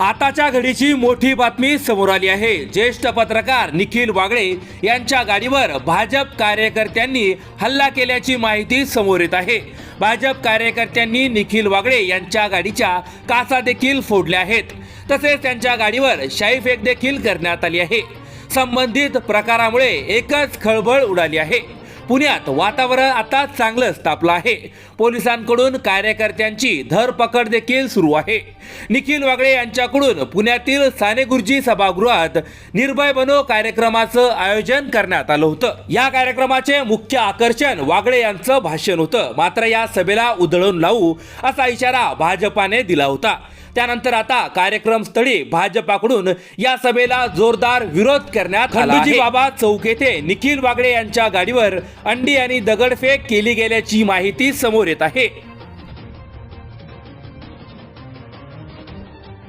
आताच्या घडीची मोठी बातमी समोर आली आहे. ज्येष्ठ पत्रकार निखिल वागळे यांच्या गाडीवर भाजप कार्यकर्त्यांनी हल्ला केल्याची माहिती समोर येत आहे. भाजप कार्यकर्त्यांनी निखिल वागळे यांच्या गाडीच्या काचा देखील फोडल्या आहेत. तसेच त्यांच्या गाडीवर शाईफेक देखील करण्यात आली आहे. संबंधित प्रकारामुळे एकच खळबळ उडाली आहे. पुण्यात वातावरण आता चांगलंच तापलं आहे. पोलिसांकडून कार्यकर्त्यांची धरपकड देखील सुरू आहे. निखिल वागळे यांच्याकडून पुण्यातील साने गुरुजी सभागृहात निर्भय बनो कार्यक्रमाचं आयोजन करण्यात आलं होतं. या कार्यक्रमाचे मुख्य आकर्षण वागळे यांचं भाषण होतं. मात्र या सभेला उधळून लावू असा इशारा भाजपाने दिला होता. त्यानंतर आता कार्यक्रम स्थळी भाजपाकडून या सभेला जोरदार विरोध करण्यात. बाबा चौक येथे निखिल वागळे यांच्या गाडीवर अंडी आणि दगडफेक केली गेल्याची माहिती समोर येत आहे.